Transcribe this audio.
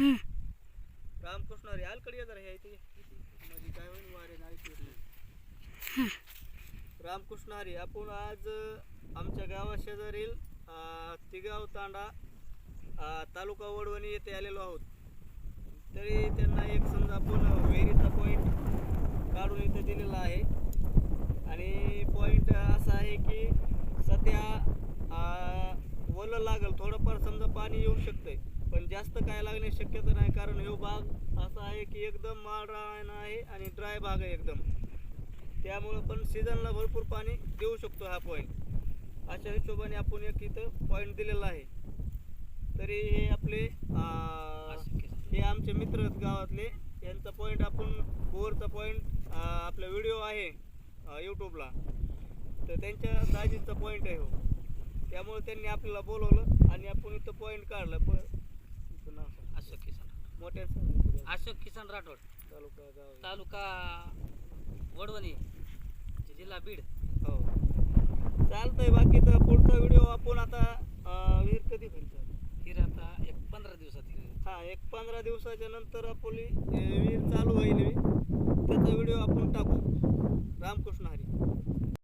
रामकृष्ण हरी अलीकडे जरा हे इथे. म्हणजे काय होईल वारे नाही. रामकृष्ण हरी आपण आज आमच्या गावा शेजारील तिगाव तांडा तालुका वडवणी येथे आलेलो आहोत. तरी त्यांना एक समजा आपण विहिरीचा पॉईंट काढून इथं दिलेला आहे. आणि पॉईंट असा आहे की सध्या ओलं लागल थोडंफार समजा पाणी येऊ शकतंय. पण जास्त काय लागण्याची शक्यता नाही कारण हो भाग असा आहे की एकदम माळरान आहे आणि ड्राय भाग आहे एकदम. त्यामुळं पण सीझनला भरपूर पाणी देऊ शकतो हा पॉईंट अशा हिशोबाने आपण एक इथं पॉईंट दिलेला आहे. तरी हे आपले हे आमचे मित्र गावातले यांचा पॉईंट आपण बोरचा पॉईंट आपला व्हिडिओ आहे यूट्यूबला तर त्यांच्या दाजींचा पॉईंट आहे हो. त्यामुळे त्यांनी आपल्याला बोलवलं आणि आपण इथं पॉईंट काढलं. पण सांग. अशोक किसन राठोड तालुका गाव तालुका वडवणी जिल्हा बीड. हो. चालतंय बाकी तर पुढचा व्हिडिओ आपण आता अं, विहीर कधी होईल sir? हिर आता एक पंधरा दिवसात हिर हा एक पंधरा दिवसाच्या नंतर आपली अं, विहीर चालू होईल. त्याचा व्हिडिओ आपण टाकू.